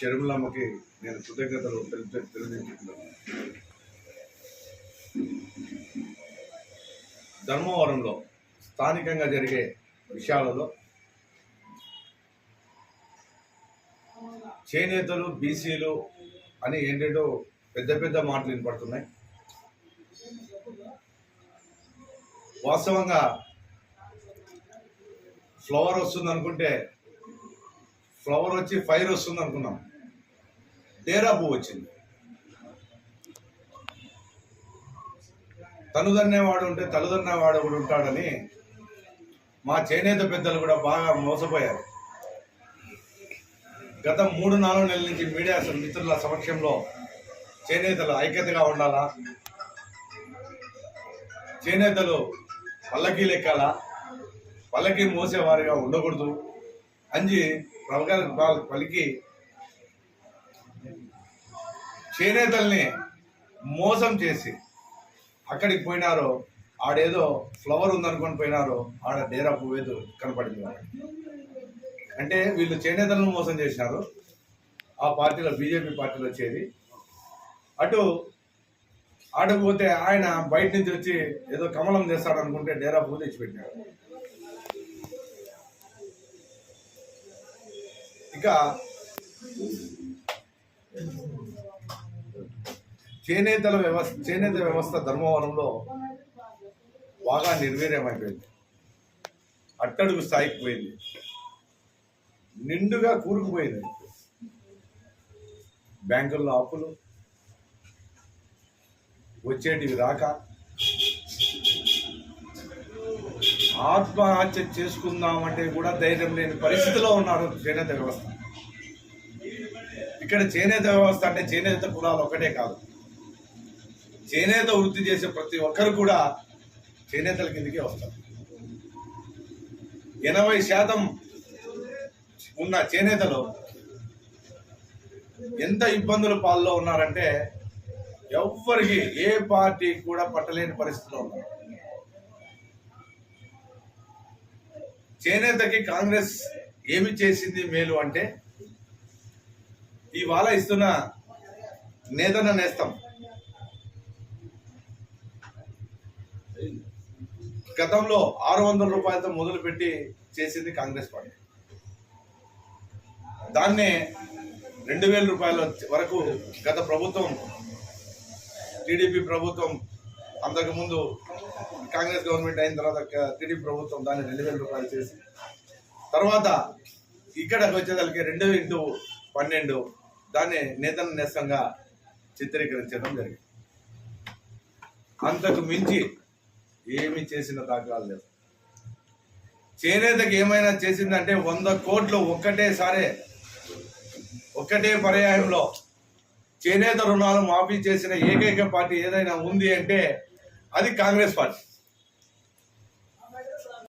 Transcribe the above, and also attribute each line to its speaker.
Speaker 1: షర్మిలమ్మకి నేను కృతజ్ఞతలు తెలి- తెలియజేస్తున్నాను. ధర్మవరంలో స్థానికంగా జరిగే విషయాలలో చేనేతలు బీసీలు అని ఏంటంటో పెద్ద పెద్ద మాటలు వినపడుతున్నాయి. వాస్తవంగా ఫ్లవర్ వస్తుంది అనుకుంటే ఫ్లవర్ వచ్చి ఫైర్ వస్తుంది అనుకున్నాం డేరా వచ్చింది. తనుదన్నేవాడు ఉంటే తలుదన్నేవాడు ఒకడు ఉంటాడని మా చేనేత పెద్దలు కూడా బాగా మోసపోయారు. గత మూడు నాలుగు నెలల నుంచి మీడియా మిత్రుల సమక్షంలో చేనేతలు ఐక్యతగా ఉండాలా? చేనేతలు పల్లకీ లెక్కాలా? పల్లకీ మోసేవారిగా ఉండకూడదు. అంజి ప్రవగ పలికి చేనేతల్ని మోసం చేసి అక్కడికి పోయినారో ఆడేదో ఫ్లవర్ ఉందనుకొని పోయినారో ఆడ డేరా పువ్వేదో కనపడింది అంటే వీళ్ళు చేనేతలను మోసం చేసినారు. ఆ పార్టీలో బీజేపీ పార్టీలో చేరి అటు ఆడకపోతే ఆయన బయట నుంచి వచ్చి ఏదో కమలం చేస్తాడు అనుకుంటే డేరా పువ్వు తెచ్చిపెట్టాడు ఇక చేనేతల వ్యవస్థ చేనేత వ్యవస్థ ధర్మవరంలో బాగా నిర్వీర్యమైపోయింది. అట్టడుగు స్థాయికి పోయింది. నిండుగా కూరుకుపోయింది. బ్యాంకుల్లో అప్పులు వచ్చేటివి రాక ఆత్మహత్య చేసుకుందామంటే కూడా ధైర్యం లేని పరిస్థితిలో ఉన్నారు చేనేత వ్యవస్థ. ఇక్కడ చేనేత వ్యవస్థ అంటే చేనేత కులాలు ఒకటే కాదు. చేనేత వృత్తి చేసే ప్రతి ఒక్కరు కూడా చేనేతల కిందకే వస్తారు. ఎనభై శాతం ఉన్న చేనేతలు ఎంత ఇబ్బందుల పాల్లో ఉన్నారంటే ఎవ్వరికి ఏ పార్టీ కూడా పట్టలేని పరిస్థితిలో ఉన్నారు. చేనేతకి కాంగ్రెస్ ఏమి చేసింది మేలు అంటే ఇవాళ ఇస్తున్న నేతన నేస్తం గతంలో ఆరు వందల రూపాయలతో మొదలుపెట్టి చేసింది కాంగ్రెస్ పార్టీ. దాన్నే రెండు వేల రూపాయల వరకు గత ప్రభుత్వం టీడీపీ ప్రభుత్వం అంతకుముందు కాంగ్రెస్ గవర్నమెంట్ అయిన తర్వాత టీడీపీ ప్రభుత్వం దాన్ని రెండు వేల రూపాయలు చేసి తర్వాత ఇక్కడకు వచ్చేదానికి రెండు ఇంటూ పన్నెండు దాన్ని నేతన నేస్తంగా చిత్రీకరించడం జరిగింది. అంతకు మించి ఏమి చేసిన దాఖలాలు లేవు. చేనేతకి ఏమైనా చేసిందంటే వంద కోట్లు ఒక్కటేసారే ఒక్కటే పర్యాయంలో చేనేత రుణాలు మాఫీ చేసిన ఏకైక పార్టీ ఏదైనా ఉంది అంటే అది కాంగ్రెస్ పార్టీ.